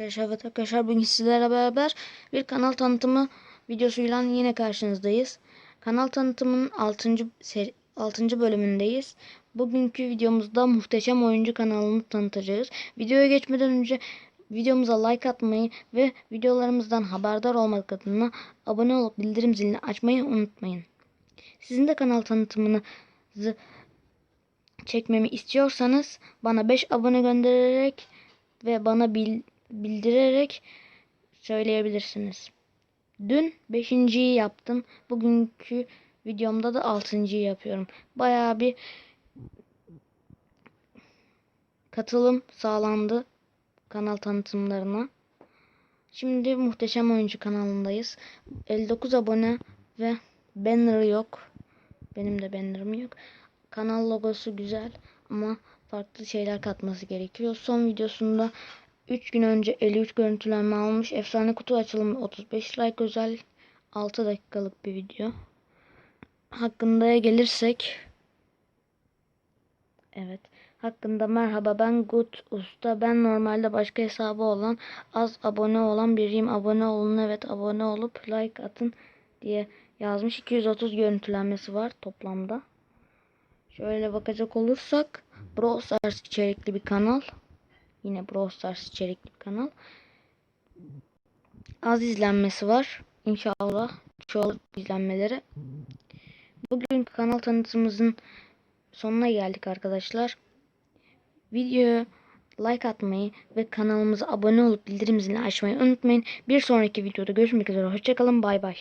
Arkadaşlar evet arkadaşlar bugün sizlerle beraber bir kanal tanıtımı videosuyla yine karşınızdayız. Kanal tanıtımının 6. seri 6. bölümündeyiz. Bugünkü videomuzda muhteşem oyuncu kanalını tanıtacağız. Videoya geçmeden önce videomuza like atmayı ve videolarımızdan haberdar olmak adına abone olup bildirim zilini açmayı unutmayın. Sizin de kanal tanıtımınızı çekmemi istiyorsanız bana 5 abone göndererek ve bana bil, bildirerek söyleyebilirsiniz. Dün 5.yi yaptım. Bugünkü videomda da 6.yı yapıyorum. Bayağı bir katılım sağlandı kanal tanıtımlarına. Şimdi Muhteşem Oyuncu kanalındayız. 59 abone ve banner yok. Benim de bannerım yok. Kanal logosu güzel ama farklı şeyler katması gerekiyor. Son videosunda 3 gün önce 53 görüntülenme almış. Efsane kutu açılımı 35 like özel 6 dakikalık bir video. Hakkında gelirsek Evet. Hakkında merhaba ben Gut Usta. Ben normalde başka hesabı olan az abone olan biriyim. Abone olun evet abone olup like atın diye yazmış. 230 görüntülenmesi var toplamda. Şöyle bakacak olursak Brawl Stars içerikli bir kanal. Yine Brawl Stars içerikli kanal. Az izlenmesi var. İnşallah çoğu izlenmeleri. Bugünkü kanal tanıtımımızın sonuna geldik arkadaşlar. Videoya like atmayı ve kanalımıza abone olup bildirim zilini açmayı unutmayın. Bir sonraki videoda görüşmek üzere. Hoşçakalın. Bay bay.